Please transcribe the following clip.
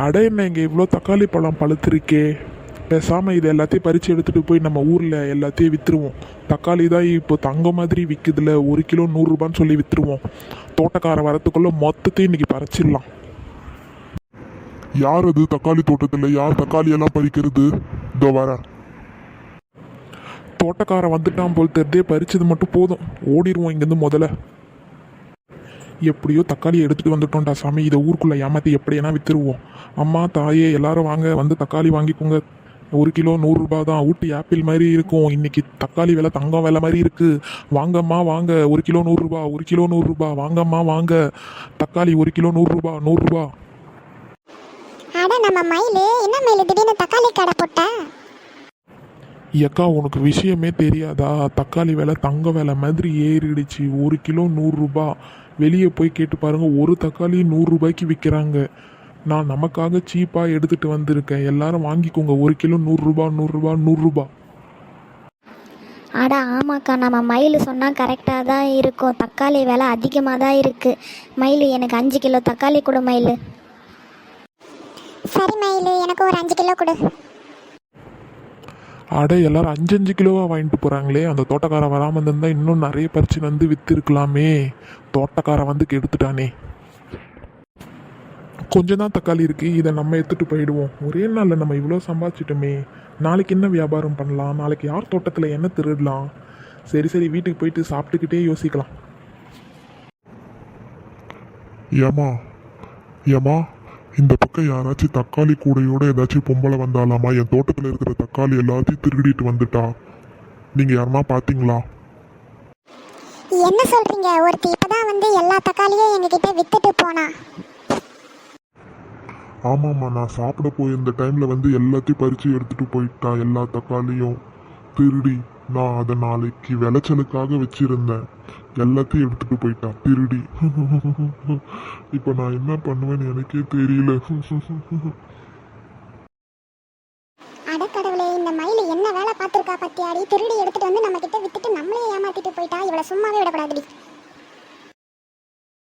அட இங்கே இவ்வளோ தக்காளி பழம் பழுத்திருக்கே? பேசாமல் இது எல்லாத்தையும் பறித்து எடுத்துகிட்டு போய் நம்ம ஊரில் எல்லாத்தையும் விற்றுருவோம் தக்காளி தான் இப்போ தங்க மாதிரி விற்குதுல ஒரு கிலோ நூறுரூபான்னு சொல்லி விற்றுருவோம் தோட்டக்காரன் வரத்துக்குள்ளே மொத்தத்தையும் இன்னைக்கு பறிச்சிடலாம். யார் அது தக்காளி தோட்டத்தில்? யார் தக்காளி எல்லாம் பறிக்கிறது? இதோ வரேன். தோட்டக்காரன் வந்துட்டான் போல் தெரிதே பறிச்சது மட்டும் போதும். ஓடிடுவோம் இங்கேருந்து முதல்ல. எப்படியோ தக்காளி எடுத்துகிட்டு வந்துட்டோம்டா சாமி. இதை ஊருக்குள்ளே ஏமாற்றி எப்படியானா விற்றுருவோம் அம்மா தாயே எல்லாரும் வாங்க. வந்து தக்காளி வாங்கிக்கோங்க. ஒரு கிலோ நூறுரூபா தான். ஊட்டி ஆப்பிள் மாதிரி இருக்கும். இன்னைக்கு தக்காளி விலை தங்கம் விலை மாதிரி இருக்குது வாங்கம்மா வாங்க. ஒரு கிலோ நூறுரூபா ஒரு கிலோ நூறுரூபா வாங்கம்மா வாங்க. தக்காளி ஒரு கிலோ நூறுரூபா நூறுரூபா அட நம்ம மயிலு என்ன மயிலு? திடீர்னு தக்காளி கடை போட்ட? ஏக்கா உனக்கு விஷயமே தெரியாதா? தக்காளி விலை தங்க விலை மாதிரி ஏறிடுச்சு. ஒரு கிலோ நூறுரூபா வெளியே போய் கேட்டு பாருங்க ஒரு தக்காளி நூறுரூபாய்க்கு விற்கிறாங்க நான் நமக்காக சீப்பாக எடுத்துகிட்டு வந்திருக்கேன். எல்லாரும் வாங்கிக்கோங்க. ஒரு கிலோ நூறுரூபா நூறுரூபா நூறுரூபா அட ஆமாக்கா நம்ம மயில் சொன்னால் கரெக்டாக தான் இருக்கும். தக்காளி விலை அதிகமாக தான் இருக்குது மயில் எனக்கு அஞ்சு கிலோ தக்காளி கொடு மயில். சரி மயிலு எனக்கு ஒரு அஞ்சு கிலோ கொடு. அட எல்லாரும் அஞ்சு அஞ்சு கிலோவாக வாங்கிட்டு போகிறாங்களே அந்த தோட்டக்காரன் வராமல் இருந்தால் இன்னும் நிறைய பறிச்சு வந்து விற்றுருக்கலாமே தோட்டக்காரன் வந்து கெடுத்துட்டானே. கொஞ்சம் தான் தக்காளி இருக்கு. இதை நம்ம எடுத்துட்டு போயிடுவோம். ஒரே நாளில் நம்ம இவ்வளோ சம்பாதிச்சிட்டோமே. நாளைக்கு என்ன வியாபாரம் பண்ணலாம்? நாளைக்கு யார் தோட்டத்தில் என்ன திருடலாம்? சரி சரி வீட்டுக்கு போயிட்டு சாப்பிட்டுக்கிட்டே யோசிக்கலாம். ஏமா ஏமா இந்த பக்கம் யாராச்சும் தக்காளி கூடையோட ஏதாச்சும் பொம்பளை வந்தாலாமா? என் தோட்டத்தில் இருக்கிற தக்காளி எல்லாத்தையும் திருடிட்டு வந்துட்டா. நீங்கள் யாருமா பார்த்தீங்களா என்ன சொல்றீங்க? ஒருத்தி இப்பதான் வந்து எல்லா தக்காளியும் எங்ககிட்ட வித்துட்டு போனா. ஆமாம்மா நான் சாப்பிட போயிருந்த டைமில் வந்து எல்லாத்தையும் பறித்து எடுத்துகிட்டு போயிட்டா எல்லா தக்காளியும் திருடி. நான் அதை நாளைக்கு விளைச்சலுக்காக வச்சிருந்தேன். எல்லாத்தையும் எடுத்துட்டு போயிட்டா. திருடி. இப்போ நான் என்ன பண்ணுவேன்னு எனக்கே தெரியல. அடக்கடவுளே இந்த மயில் என்ன வேலை பார்த்துருக்கா பத்தியாடி? திருடி எடுத்துட்டு வந்து நம்ம கிட்ட வித்துட்டு நம்மளே ஏமாத்திட்டு போயிட்டா. இவளை சும்மாவே விடக்கூடாதுடி.